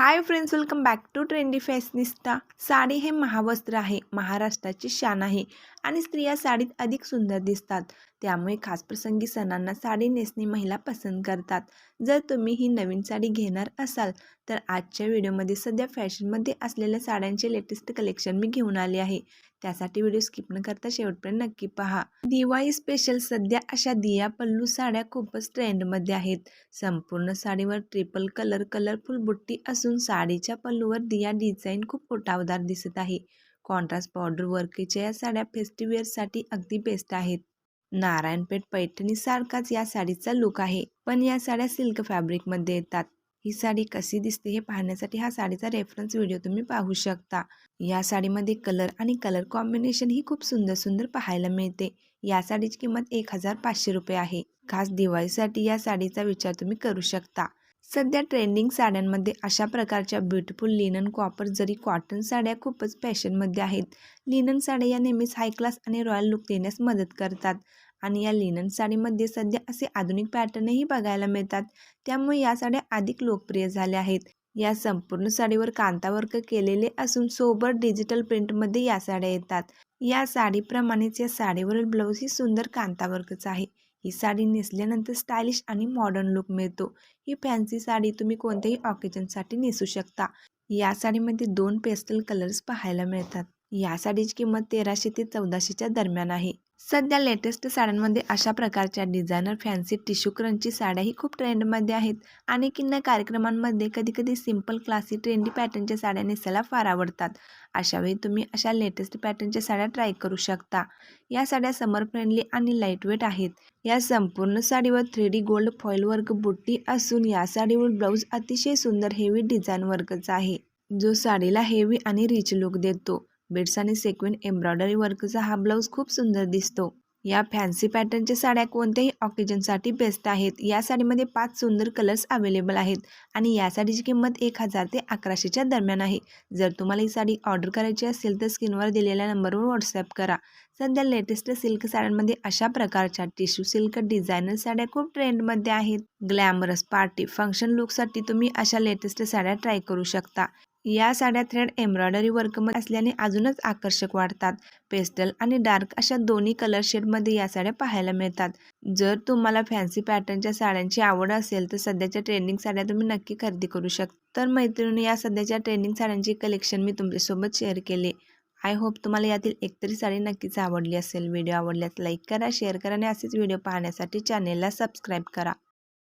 Hi friends welcome back to trendy fashionista sari हे महावस्त्र आहे महाराष्ट्राची शान आहे आणि स्त्रिया साडीत अधिक सुंदर दिसतात. त्यामुळे खास प्रसंगी सणांना साडी नेसणे महिला पसंत करतात. जर तुम्ही ही नवीन साडी घेणार असाल तर आजच्या व्हिडिओमध्ये सध्या फॅशनमध्ये असलेल्या साड्यांचे लेटेस्ट कलेक्शन मी घेऊन आले आहे. त्यासाठी व्हिडिओ स्किप न करता शेवटपर्यंत नक्की पहा. दिवाळी स्पेशल सध्या अशा दिया पल्लू साड्या खूपच ट्रेंडमध्ये आहेत. संपूर्ण साडीवर ट्रिपल कलर कलरफुल बुट्टी असून साडीच्या पल्लूवर दिया डिझाईन खूप उठावदार दिसत आहे. कॉन्ट्रास्ट बॉर्डर वर्कच्या या साड्या फेस्टिवेअरसाठी अगदी बेस्ट आहेत. नारायणपेठ पैठणी सारखाच या साडीचा लुक आहे. पण या साड्या सिल्क फॅब्रिकमध्ये येतात. ही साडी कशी दिसते हे पाहण्यासाठी हा साडीचा रेफरन्स व्हिडिओ तुम्ही पाहू शकता. या साडीमध्ये कलर आणि कलर कॉम्बिनेशन ही खूप सुंदर सुंदर पाहायला मिळते. या साडीची किंमत एक हजार पाचशे रुपये आहे. खास दिवाळीसाठी या साडीचा विचार तुम्ही करू शकता. सध्या ट्रेंडिंग साड्यांमध्ये अशा प्रकारच्या beautiful linen copper zari cotton साड्या खूपच फॅशनमध्ये आहेत लिनन साड्या या नेहमीच हाय क्लास आणि रॉयल लुक देण्यास मदत करतात. आणि या लिनन साडीमध्ये सध्या असे आधुनिक पॅटर्नही बघायला मिळतात त्यामुळे या साड्या अधिक लोकप्रिय झाल्या आहेत. या संपूर्ण साडीवर कांतावर्क केलेले असून सोबत डिजिटल प्रिंटमध्ये या साड्या येतात. या साडीप्रमाणेच या साडीवरील ब्लाऊज ही सुंदर कांतावर्कच आहे. ही साडी नेसल्यानंतर स्टायलिश आणि मॉडर्न लुक मिळतो. ही फॅन्सी साडी तुम्ही कोणत्याही ऑकेजनसाठी नेसू शकता. या साडीमध्ये दोन पेस्टल कलर्स पाहायला मिळतात. या साडीची किंमत तेराशे ते चौदाशेच्या दरम्यान आहे. सध्या लेटेस्ट साड्यांमध्ये अशा प्रकारच्या डिझायनर फॅन्सी टिश्यू क्रंची साड्याही खूप ट्रेंडमध्ये आहेत. अनेकींना कार्यक्रमांमध्ये कधीकधी सिंपल क्लासी ट्रेंडी पॅटर्नच्या साड्या नेसायला फार आवडतात. अशावेळी तुम्ही अशा लेटेस्ट पॅटर्नच्या साड्या ट्राय करू शकता. या साड्या समर फ्रेंडली आणि लाईटवेट आहेत. या संपूर्ण साडीवर three D gold foil work बुट्टी असून या साडीवर ब्लाऊज अतिशय सुंदर हेवी डिझाईन वर्कचा आहे. जो साडीला हेवी आणि रिच लुक देतो. बेड्स आणि सेक्विन एम्ब्रॉयडरी वर्कचा हा ब्लाऊज खूप सुंदर दिसतो. या फॅन्सी पॅटर्नच्या साड्या कोणत्याही ऑकेजनसाठी बेस्ट आहेत. या साडीमध्ये पाच सुंदर कलर्स अवेलेबल आहेत आणि या साडीची किंमत एक हजार ते अकराशेच्या दरम्यान आहे. जर तुम्हाला ही साडी ऑर्डर करायची असेल तर स्क्रीनवर दिलेल्या नंबरवर व्हॉट्सअप करा. सध्या लेटेस्ट सिल्क साड्यांमध्ये अशा प्रकारच्या टिश्यू सिल्क डिझायनर साड्या खूप ट्रेंडमध्ये आहेत. ग्लॅमरस पार्टी फंक्शन लुकसाठी तुम्ही अशा लेटेस्ट साड्या ट्राय करू शकता. या साड्या थ्रेड एम्ब्रॉयडरी वर्कमध्ये असल्याने अजूनच आकर्षक वाटतात पेस्टल आणि डार्क अशा दोन्ही कलर शेडमध्ये या साड्या पाहायला मिळतात. जर तुम्हाला फॅन्सी पॅटर्नच्या साड्यांची आवड असेल तर सध्याच्या ट्रेंडिंग साड्या तुम्ही नक्की खरेदी करू शकता. तर मैत्रिणी या सध्याच्या ट्रेंडिंग साड्यांची कलेक्शन मी तुमच्यासोबत शेअर केले. आय होप तुम्हाला यातील एकतरी साडी नक्कीच आवडली असेल. व्हिडिओ आवडल्यास लाईक करा शेअर करा आणि असेच व्हिडिओ पाहण्यासाठी चॅनेलला सबस्क्राईब करा.